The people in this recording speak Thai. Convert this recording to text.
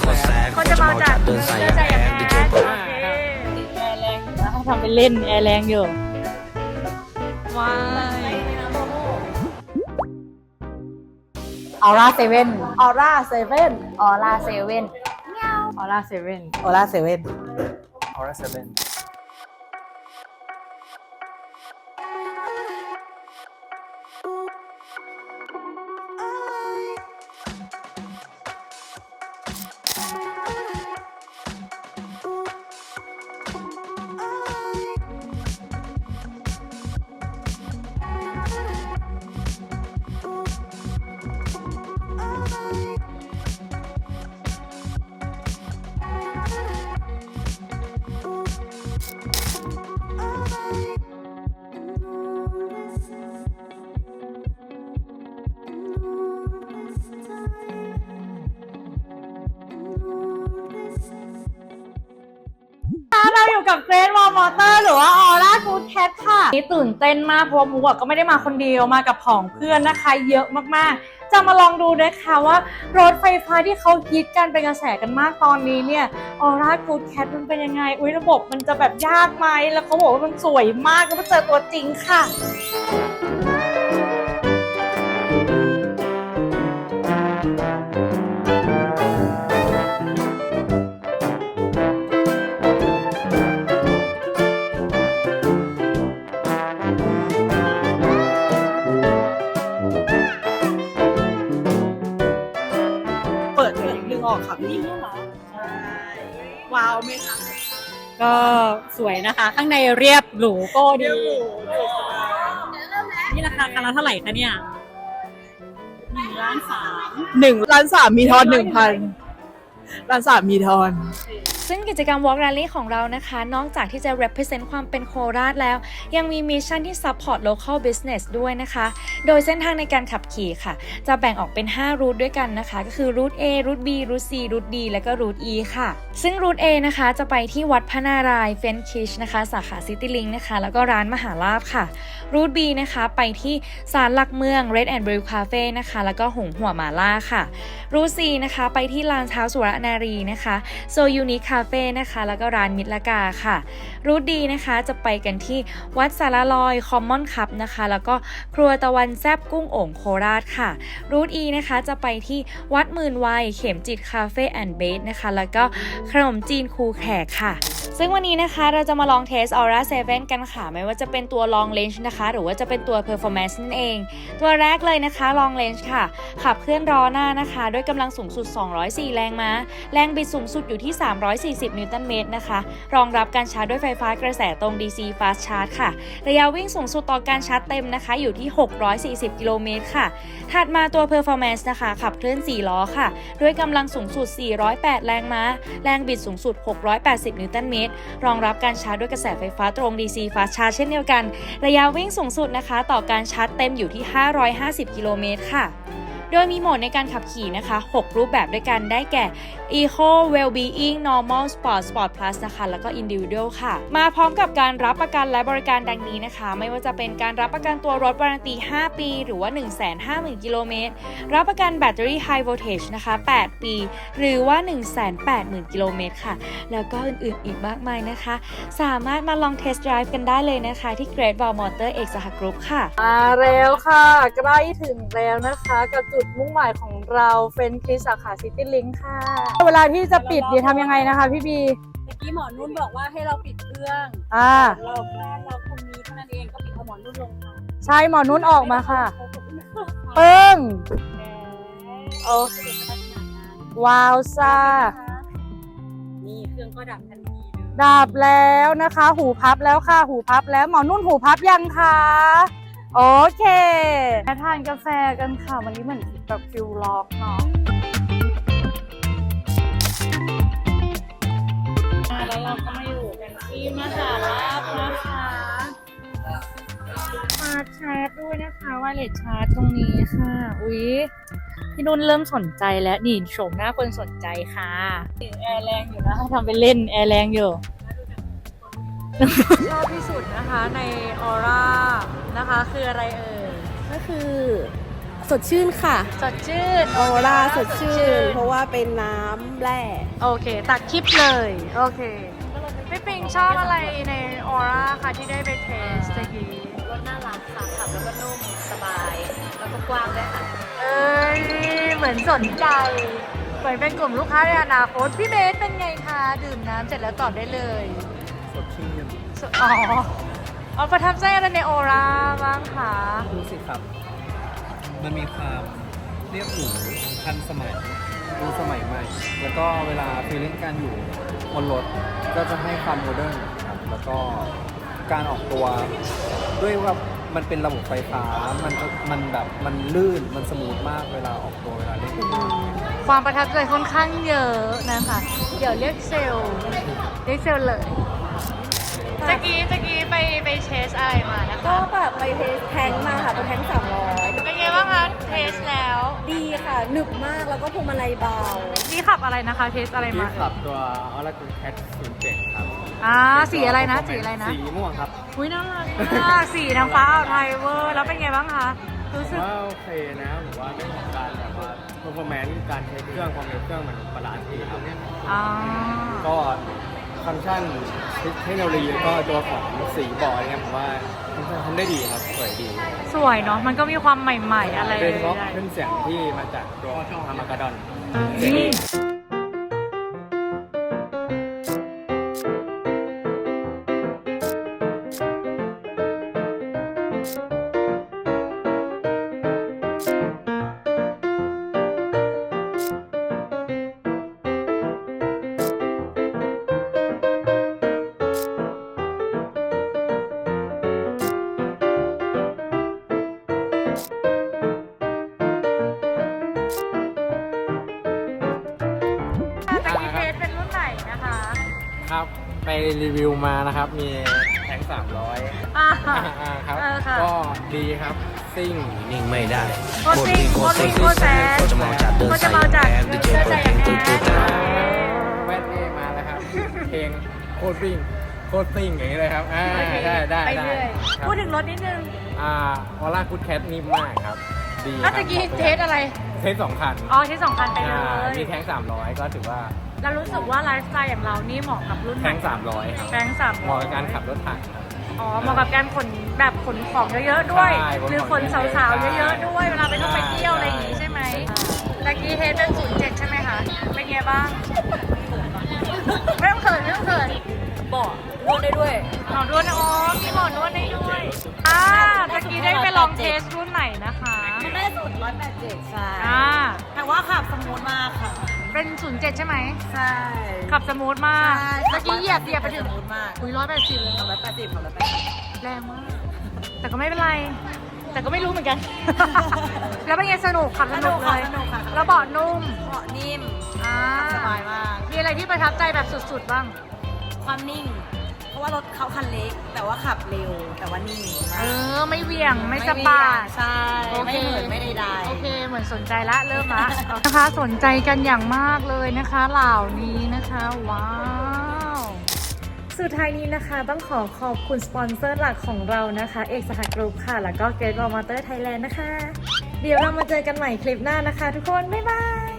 โคตรแซ่บคนจะมาจากเดินสายเดินสายอย่างแอแอดดดีเจโอเปิดเคแอร์แรงอยู่นะทำเป็นเล่นแอร์แรงอยู่ว้ายออร่าเซเว่นออร่าเซเว่นออร่าเซเว่นออร่าเซเว่นออร่าเซเว่นออร่าเซเว่น เราอยู่กับเกรนวอลมอเตอร์หรือว่าออร่ากูดแคทค่ะ นี่ตื่นเต้นมากเพราะว่ามูอะก็ไม่ได้มาคนเดียวมากับผองเพื่อนนะคะ เยอะมากๆ จะมาลองดูนะคะว่ารถไฟฟ้าที่เขาฮิตกันเป็นกระแสกันมากตอนนี้เนี่ยออร่ากูดแคทมันเป็นยังไง อุ้ยระบบมันจะแบบยากไหมแล้วเขาบอกว่ามันสวยมากก็มาเจอตัวจริงค่ะ เปิดดึงออกค่ะพี่ว้าวไหมคะก็สวยนะคะ ข้างในเรียบหรูโก้ดี นี่ราคาคันละเท่าไหร่คะเนี่ยหนึ่งล้านสามหนึ่งล้านสามมีทอนหนึ่งพันล้านสามมีทอน ซึ่งกิจกรรม Walk Rally ของเรานะคะ นอกจากที่จะ represent ความเป็นโคราชแล้ว ยังมีมิชชั่นที่ support local business ด้วยนะคะ โดยเส้นทางในการขับขี่ค่ะ จะแบ่งออกเป็น 5 รูทด้วยกันนะคะ ก็คือรูท A รูท B รูท C รูท D และก็รูท E ค่ะ ซึ่งรูท A นะคะจะไปที่วัดพระนารายณ์เฟนคิชนะคะ สาขาซิตี้ลิงนะคะ แล้วก็ร้านมหาลาบค่ะ รูท B นะคะไปที่ศาลหลักเมือง Red and Brew Cafe นะคะ แล้วก็หงหัวหมาล่าค่ะ รูท C นะคะไปที่ลานเท้าสุรนารีนะคะโซยูนิคาเฟ่นะคะแล้วก็ร้านมิตรละกาค่ะ รูท D นะคะจะไปกันที่วัดสารลอยคอมมอนคัพนะคะ แล้วก็ครัวตะวันแซบกุ้งโอ่งโคราชค่ะ รูท E นะคะจะไปที่วัดหมื่นวัยเข็มจิตคาเฟ่แอนด์เบสนะคะ แล้วก็ขนมจีนครูแขกค่ะ ซึ่งวันนี้นะคะเราจะมาลองเทส Aura 7กันค่ะ ไม่ว่าจะเป็นตัว Long Range นะคะ หรือว่าจะเป็นตัว Performance นั่นเอง ตัวแรกเลยนะคะ Long Range ค่ะ ขับเคลื่อนล้อหน้านะคะ ด้วยกำลังสูงสุด 204 แรงม้า แรงบิดสูงสุดอยู่ที่ 340 40 นิวตันเมตรนะคะ รองรับการชาร์จด้วยไฟฟ้ากระแสตรง DC Fast Charge ค่ะ ระยะวิ่งสูงสุดต่อการชาร์จเต็มนะคะ อยู่ที่ 640 กิโลเมตรค่ะ ถัดมาตัว Performance นะคะ ขับเคลื่อน 4 ล้อค่ะ ด้วยกำลังสูงสุด 408 แรงม้า แรงบิดสูงสุด 680 นิวตันเมตร รองรับการชาร์จด้วยกระแสไฟฟ้าตรง DC Fast Charge เช่นเดียวกัน ระยะวิ่งสูงสุดนะคะ ต่อการชาร์จเต็มอยู่ที่ 550 กิโลเมตรค่ะ โดยมีโหมดในการขับขี่นะคะ 6 รูปแบบด้วยกันได้แก่ Eco Wellbeing Normal Sport Sport Plus นะคะ แล้วก็ Individual ค่ะ มาพร้อมกับการรับประกันและบริการดังนี้นะคะ ไม่ว่าจะเป็นการรับประกันตัวรถวารันตี 5 ปี หรือว่า 150,000 กิโลเมตร รับประกันแบตเตอรี่ High Voltage นะคะ 8 ปี หรือว่า 180,000 กิโลเมตรค่ะ แล้วก็อื่นๆอีกมากมายนะคะ สามารถมาลองเทสต์ไดรฟ์กันได้เลยนะคะที่ Great Wall Motor เอกสหกรุ๊ปค่ะ มาแล้วค่ะ ใกล้ถึงแล้วนะคะกับจุดมุ่งหมายของเราเฟนคริสสาขาซิตี้ลิงค่ะ เวลาที่จะปิดเนี่ยทำยังไงนะคะพี่บีเมื่อกี้หมอนุ่นบอกว่าให้เราปิดเครื่องอ่าเราแค่เราคนนี้เท่านั้นเองก็ปิดเอาหมอนุ่นลงค่ะใช่หมอนุ่นออกมาค่ะขอบคุณค่ะปึ้งโอ้สะดวกสบายขนาดนั้นว้าวซ่านี่เครื่องก็ดับทันทีเลยดับแล้วนะคะ หูพับแล้วค่ะ หูพับแล้วหมอนุ่นหูพับยังคะ โอเคมาทานกาแฟกันค่ะ วันนี้เหมือนแบบฟิลล็อกเนาะแล้วเราก็มาอยู่กันที่มหาลาบนะคะมาชาร์จด้วยนะคะไวเลสชาร์จตรงนี้ค่ะ อุ๊ย พี่นุ่นเริ่มสนใจแล้วนี่โฉมหน้าคนสนใจค่ะ แอร์แรงอยู่นะทำเป็นเล่นแอร์แรงอยู่ ชอบที่สุดนะคะในออร่านะคะคืออะไรเอ่ยก็คือ สดชื่นค่ะ สดชื่นออร่าสดชื่น เพราะว่าเป็นน้ำแร่โอเค ตัดคลิปเลยโอเคพี่ปิงชอบอะไรในออร่าค่ะที่ได้ไปเทสตะกี้รถน่ารักค่ะขับแล้วก็นุ่มสบาย แล้วก็กว้างด้วยค่ะเอ้ยเหมือนสนใจเหมือนเป็นกลุ่มลูกค้าในอนาคตพี่เบสเป็นไงคะดื่มน้ำเสร็จแล้วตอบได้เลย สดชื่นสอ๋อเอาประทับใจอะไรในออร่าบ้างคะดูสิครับ มันมีความเรียบหรูทันสมัยดูสมัยใหม่ แล้วก็เวลาฟีลลิ่งการอยู่บนรถก็จะให้ความโมเดิร์นครับแล้วก็การออกตัวด้วยว่ามันเป็นระบบไฟฟ้า มันมันแบบมันลื่น มันสมูทมากเวลาออกตัวเวลาเล่นความประทับใจค่อนข้างเยอะนะคะ เดี๋ยวเรียกเซลลเรียกเซลลเลย ตะกี้ตะกี้ไปไปเทสอะไรมานะคะก็แบบไปเทสแทงมาค่ะเป็นแทงสามร้อยเป็นไงบ้างคะเทสแล้วดีค่ะหนึบมากแล้วก็พวงมาลัยเบา นี่ขับอะไรนะคะเทสอะไรที่มา ขับตัวออร์กูแคท07ครับอ่าสีอะไรนะสีอะไรนะ สีม่วงครับอุ้ยน่ารักมากสีทางฟ้าเอาไทยเวอร์แล้วเป็นไงบ้างคะ รู้สึกว่าโอเคนะหรือว่าเรื่องของการแบบว่า performance การใช้เครื่องความเร็วเครื่องมันบาลานซ์ดีครับ อ่า ก็ ฟังก์ชันเทคโนโลยีแล้วก็ตัวของสีบอร์ดเนี่ยผมว่าทำได้ดีครับสวยดีสวยเนาะมันก็มีความใหม่ๆ อะไรเป็นเพราะได้เครื่องเสียงที่มาจากตัวฮามากาดอน นี่ ครับ ไปรีวิวมานะครับ มีแทง300อ่าอ่า ครับ เออค่ะ ก็ดีครับ ซิ่ง นิ่งไม่ได้โคตรซิ่งโคตรซิ่งโคตรแซนก็จะเมาจัดเดินก็ใส่จะเมาจัดแอบดิเจเดินเปิใส่ดอเพลย่างงตุ๊นี้ดตุ๊ดแว่นเอมาแล้วครับ เพลงโคตรซิ่ง โคตรซิ่งอย่างนี้เลยครับอ่าได้ได้ไปได้เรื่อยครับพูดถึงรถนิดนึงอ่าออร่ากูดแคทนิ่มมากครับ ดีแล้วตะกี้เทสอะไร เทสสองคัน อ๋อเทสสองคันไปเลอ่าย มีแทง300 ก็ถือว่า แล้วรู้สึกว่าไลฟ์สไตล์อย่างเรานี่เหมาะกับรุ่นไหแทนง300ครับแบงค์สามเหมาะกับการขับรถถังครับ อ๋อเหมาะกับการขนแบบขนของเยอะๆด้วย ใช่ขนของหรือขนสาวๆเยอะๆด้วยเวลาไปท่องไปเที่ยวอะไรอย่างงี้ใช่ไหมตะกี้เทสเป็นศูนย์เจ็ดใช่ไหมคะเป็นไงบ้างไม่ต้องเขินไม่ต้องเขินบอกนวดได้ด้วย หมอนวดนะอ๋อมีหมอนวดได้ด้วยอ่าตะกี้ได้ไปลองเทสรุ่นไหนนะคะมันได้สุดร้อยแปดเจ็ดใช่อ่าแต่ว่าขับสมูทมากค่ะ เป็นศูนย์เจ็ดใช่ไหม ใช่ขับสมูทมากตะกี้เหยียบเหยียบไปถึงสมูทมากอุ้ยร้อยแปดสิบเลยขับร้อยแปดสิบขับร้อยแปดสิบแรงมาก แต่ก็ไม่เป็นไร แต่ก็ไม่รู้เหมือนกัน แล้วเป็นไงสนุกขับสนุกเลยสนุกค่ะแล้วเบาะนุ่มเบาะนิ่มอ่าสบายมาก มีอะไรที่ประทับใจแบบสุดๆบ้าง ความนิ่งเพราะว่ารถเขาคันเล็ก แต่ว่าขับเร็วแต่ว่านิ่งเออ ไม่เหวี่ยงไม่สะวิ่งบัดใช่โอเคไม่เหมือนไม่ใดๆโอเคเหมือนสนใจละเริ่มละนะคะสนใจกันอย่างมากเลยนะคะเหล่านี้นะคะว้าวสุดท้ายนี้นะคะต้องขอขอบคุณสปอนเซอร์หลักของเรานะคะเอกสหกรุ๊ปค่ะ แล้วก็เกรดวอลมาเตอร์ไทยแลนด์นะคะ เดี๋ยวเรามาเจอกันใหม่คลิปหน้านะคะทุกคน บ๊ายบาย